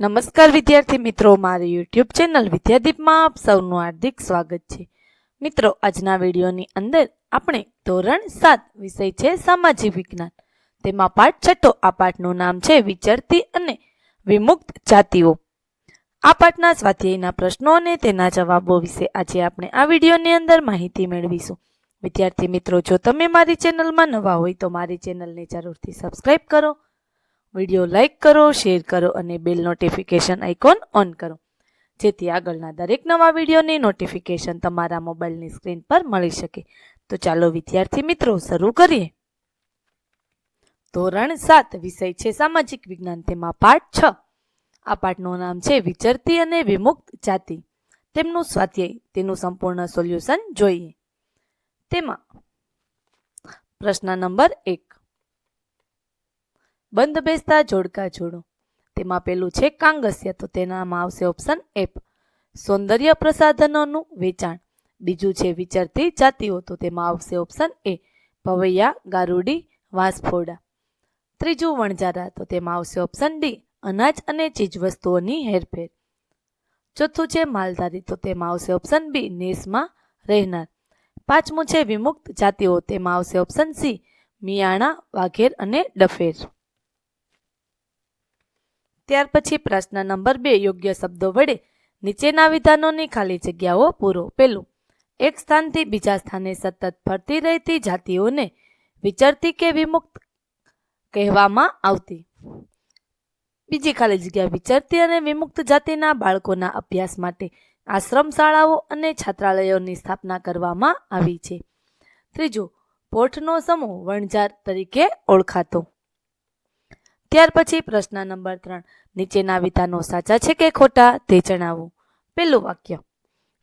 નમસ્કાર વિદ્યાર્થી મિત્રો, મારી યુટ્યુબ ચેનલ વિદ્યાદીપમાં આપ સૌનું હાર્દિક સ્વાગત છે. મિત્રો, આજના વિડીયોની અંદર આપણે ધોરણ સાત વિષય છે સામાજિક વિજ્ઞાન. તેમાં પાઠ છઠ્ઠો આ પાઠનું નામ છે વિચરતી અને વિમુક્ત જાતિઓ. આ પાઠના સ્વાધ્યાયના પ્રશ્નો અને તેના જવાબો વિશે આજે આપણે આ વિડીયોની અંદર માહિતી મેળવીશું. વિદ્યાર્થી મિત્રો, જો તમે મારી ચેનલમાં નવા હોય તો મારી ચેનલને જરૂરથી સબસ્ક્રાઈબ કરો વીડિયો લાઇક કરો, શેર કરો અને બેલ નોટિફિકેશન આઇકોન ઓન કરો. જેથી આગળના દરેક નવા વિડીયોની નોટિફિકેશન તમારા મોબાઈલની સ્ક્રીન પર મળી શકે. તો ચાલો વિદ્યાર્થી મિત્રો, શરૂ કરીએ. ધોરણ સાત, વિષય છે સામાજિક વિજ્ઞાન. તેમાં પાઠ છ. આ પાઠનું નામ છે વિચરતી અને વિમુક્ત જાતિ. તેમનું સ્વાધ્યાય, તેનું સંપૂર્ણ સોલ્યુશન જોઈએ. તેમાં પ્રશ્ન નંબર એક. બંધ બેસતા જોડકા જોડો. તેમાં પેલું છે કાંગસ્ય, તો તેનામાં આવશે ઓપ્શન એપ સૌંદર્ય પ્રસાધનોનું વેચાણ. બીજું છે વિચરતી જાતિઓ, તો તેમાં આવશે ઓપ્શન એ પવૈયા ગારુડી, વાંસફોડા. ત્રીજું વણજારા તો તેમાં આવશે ઓપ્શન ડી અનાજ અને ચીજવસ્તુઓની હેરફેર. ચોથું છે માલધારી, તો તેમાં આવશે ઓપ્શન બી નેસમાં રહેનાર. પાંચમું છે વિમુક્ત જાતિઓ, તેમાં આવશે ઓપ્શન સી મિયાણા, વાઘેર અને ડફેર. ત્યાર પછી પ્રશ્ન નંબર બે યોગ્ય શબ્દો વડે નીચેના વિધાનોની ખાલી જગ્યાઓ પૂરો પેલું. એક સ્થાનથી બીજા સ્થાને સતત ફરતી રહેતી જાતિઓને વિચરતી કે વિમુક્ત કહેવામાં આવતી. બીજી ખાલી જગ્યા વિચરતી અને વિમુક્ત જાતિના બાળકોના અભ્યાસ માટે આશ્રમ શાળાઓ અને છાત્રાલયોની સ્થાપના કરવામાં આવી છે. ત્રીજું, પોઠનો સમૂહ વણઝાર તરીકે ઓળખાતો. ત્યાર પછી પ્રશ્ન નંબર ત્રણ. નીચેના વિધાનો સાચા છે કે ખોટા તે જણાવો. પેલું વાક્ય.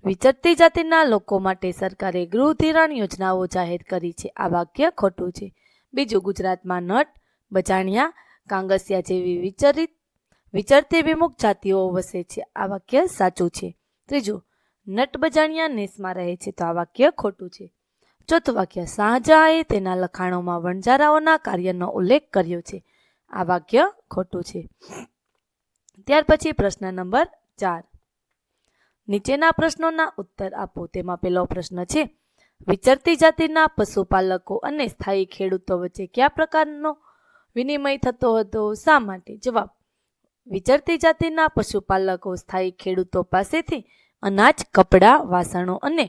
વિચરતી જાતિના લોકો માટે સરકારે ગૃહ ધિરાણ યોજનાઓ જાહેર કરી છે. આ વાક્ય ખોટું છે. બીજું, ગુજરાતમાં નટ, બજાણિયા, કાંગસિયા જેવી વિચરિત, વિચરતી વિમુખ જાતિઓ વસે છે. આ વાક્ય સાચું છે. ત્રીજું, નટ, બજાણિયા નેસમાં રહે છે તો આ વાક્ય ખોટું છે. ચોથું વાક્ય, શાહજહાએ તેના લખાણોમાં વણજારાઓના કાર્યનો ઉલ્લેખ કર્યો છે. આ વાક્ય ખોટું છે. ત્યાર પછી પ્રશ્ન નંબર ચાર. નીચેના પ્રશ્નોના ઉત્તર આપો. તેમાં પહેલો પ્રશ્ન છે, વિચરતી જાતિના પશુપાલકો અને સ્થાયી ખેડૂતો વચ્ચે કયા પ્રકારનો વિનિમય થતો હતો? શા માટે? જવાબ, વિચરતી જાતિના પશુપાલકો સ્થાયી ખેડૂતો પાસેથી અનાજ, કપડાં, વાસણો અને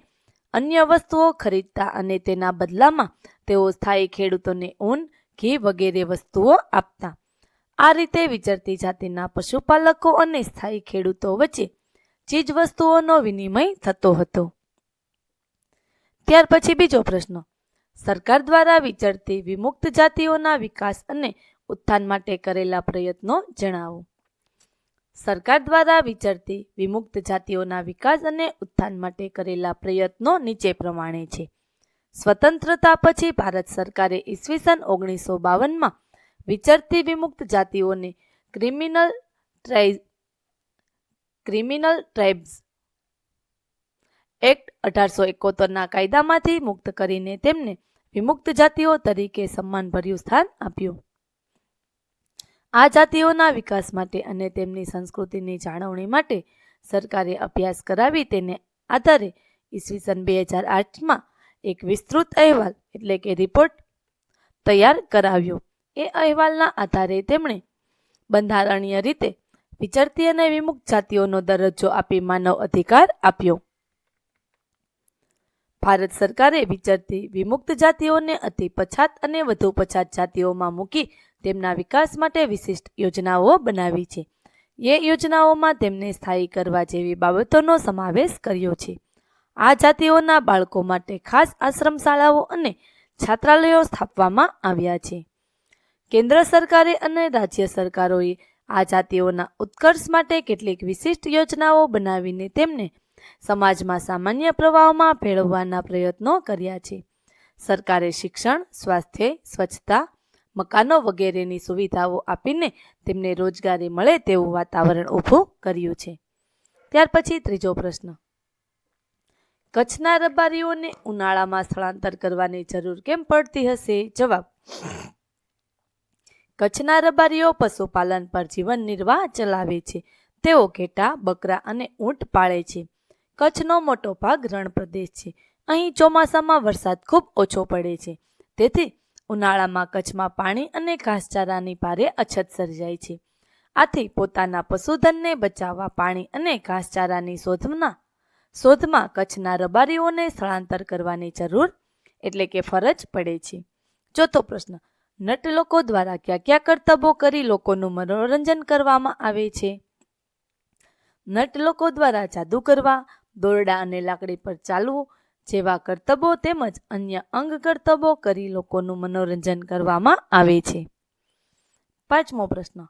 અન્ય વસ્તુઓ ખરીદતા અને તેના બદલામાં તેઓ સ્થાયી ખેડૂતોને ઊન ઘી વગેરે વસ્તુઓ આપતા. આ રીતે વિચરતી જાતિના પશુપાલકો અને સ્થાયી ખેડૂતો વચ્ચે ચીજ વસ્તુઓનો વિનિમય થતો હતો. ત્યાર પછી બીજો પ્રશ્ન. સરકાર દ્વારા વિચરતી વિમુક્ત જાતિઓના વિકાસ અને ઉત્થાન માટે કરેલા પ્રયત્નો જણાવો. સરકાર દ્વારા વિચરતી વિમુક્ત જાતિઓના વિકાસ અને ઉત્થાન માટે કરેલા પ્રયત્નો નીચે પ્રમાણે છે. સ્વતંત્રતા પછી ભારત સરકારે ઈસવીસન ઓગણીસો બાવનમાં વિચરતી વિમુક્ત જાતિઓને criminal tri criminal tribes act અઢારસો એકોતેરના કાયદામાંથી મુક્ત કરીને તેમને વિમુક્ત જાતિઓ તરીકે સન્માનભર્યું સ્થાન આપ્યું. આ જાતિઓના વિકાસ માટે અને તેમની સંસ્કૃતિની જાળવણી માટે સરકારે અભ્યાસ કરાવી તેને આધારે ઈસવીસન બે હજાર આઠમાં એક વિસ્તૃત અહેવાલ, એટલે કે રિપોર્ટ તૈયાર કરાવ્યો. એ અહેવાલના આધારે તેમણે બંધારણીય રીતે વિચરતી અને વિમુક્ત જાતિઓનો દરજ્જો આપી માનવ અધિકાર આપ્યો. ભારત સરકારે વિચરતી વિમુક્ત જાતિઓને અતિ પછાત અને વધુ પછાત જાતિઓમાં મૂકી તેમના વિકાસ માટે વિશિષ્ટ યોજનાઓ બનાવી છે. એ યોજનાઓમાં તેમને સ્થાયી કરવા જેવી બાબતોનો સમાવેશ કર્યો છે. આ જાતિઓના બાળકો માટે ખાસ આશ્રમ શાળાઓ અને છાત્રાલયો સ્થાપવામાં આવ્યા છે. કેન્દ્ર સરકારે અને રાજ્ય સરકારોએ આ જાતિઓના ઉત્કર્ષ માટે કેટલીક વિશિષ્ટ યોજનાઓ બનાવીને તેમને સમાજમાં સામાન્ય પ્રવાહમાં ભેળવવાના પ્રયત્નો કર્યા છે. સરકારે શિક્ષણ, સ્વાસ્થ્ય, સ્વચ્છતા, મકાનો વગેરેની સુવિધાઓ આપીને તેમને રોજગારી મળે તેવું વાતાવરણ ઊભું કર્યું છે. ત્યાર પછી ત્રીજો પ્રશ્ન. કચ્છના રબારીઓને ઉનાળામાં સ્થળાંતર કરવાની જરૂર કેમ પડતી હશે? જવાબ. કચ્છના રબારીઓ પશુપાલન પર જીવન નિર્વાહ ચલાવે છે. તેઓ ઘેટા, બકરા અને ઊંટ પાળે છે. કચ્છનો મોટો ભાગ રણ પ્રદેશ છે. અહીં ચોમાસામાં વરસાદ ખૂબ ઓછો પડે છે. તેથી ઉનાળામાં કચ્છમાં પાણી અને ઘાસચારાની ભારે અછત સર્જાય છે. આથી પોતાના પશુધનને બચાવવા પાણી અને ઘાસચારાની શોધના શોધમાં કચ્છના રબારીઓને સ્થળાંતર કરવાની જરૂર એટલે કે ફરજ પડે છે. ચોથો પ્રશ્ન, નટ લોકો દ્વારા કયા કયા કરતબો કરી લોકોનું મનોરંજન કરવામાં આવે છે? નટ લોકો દ્વારા જાદુ કરવા, દોરડા અને લાકડી પર ચાલવું જેવા કરતબો તેમજ અન્ય અંગ કરતબો કરી લોકોનું મનોરંજન કરવામાં આવે છે. પાંચમો પ્રશ્ન,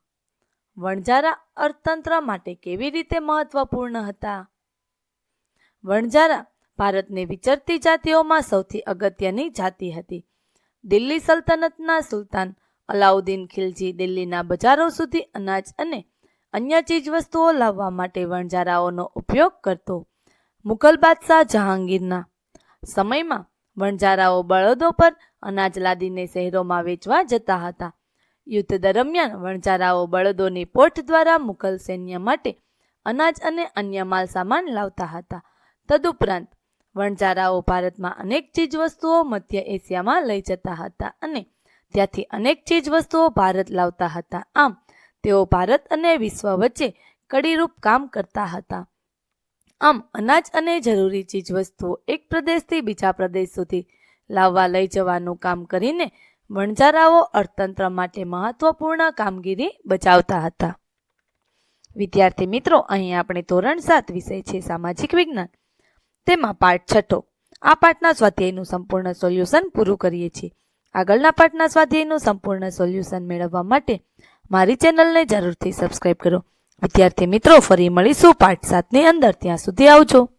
વણઝારા અર્થતંત્ર માટે કેવી રીતે મહત્વપૂર્ણ હતા? વણઝારા ભારતની વિચરતી જાતિઓમાં સૌથી અગત્યની જાતિ હતી. દિલ્હી સલ્તનતના સુલતાન અલાઉદ્દીન ખિલજી દિલ્હીના બજારો સુધી અનાજ અને અન્ય ચીજવસ્તુઓ લાવવા માટે વણજારાઓનો ઉપયોગ કરતો. મુઘલ બાદશાહ જહાંગીરના સમયમાં વણઝારાઓ બળદો પર અનાજ લાદીને શહેરોમાં વેચવા જતા હતા. યુદ્ધ દરમિયાન વણઝારાઓ બળદોની પોઠ દ્વારા મુઘલ સૈન્ય માટે અનાજ અને અન્ય માલ સામાન લાવતા હતા. તદુપરાંત વણઝારાઓ ભારતમાં અનેક ચીજવસ્તુઓ મધ્ય એશિયામાં લઈ જતા હતા અને ત્યાંથી અનેક ચીજવસ્તુઓ ભારત લાવતા હતા. આમ, તેઓ ભારત અને વિશ્વ વચ્ચે કડીરૂપ કામ કરતા હતા. આમ, અનાજ અને જરૂરી ચીજવસ્તુઓ એક પ્રદેશથી બીજા પ્રદેશ સુધી લાવવા લઈ જવાનું કામ કરીને વણઝારાઓ અર્થતંત્ર માટે મહત્વપૂર્ણ કામગીરી બજાવતા હતા. વિદ્યાર્થી મિત્રો, અહીં આપણે ધોરણ સાત વિષય છે, સામાજિક વિજ્ઞાન. તેમાં પાઠ છઠ્ઠો. આ પાઠના સ્વાધ્યાયનું સંપૂર્ણ સોલ્યુશન પૂરું કરીએ છીએ. આગળના પાઠના સ્વાધ્યાયનું સંપૂર્ણ સોલ્યુશન મેળવવા માટે મારી ચેનલને જરૂરથી સબસ્ક્રાઇબ કરો. વિદ્યાર્થી મિત્રો, ફરી મળીશું પાઠ સાતની અંદર. ત્યાં સુધી આવજો.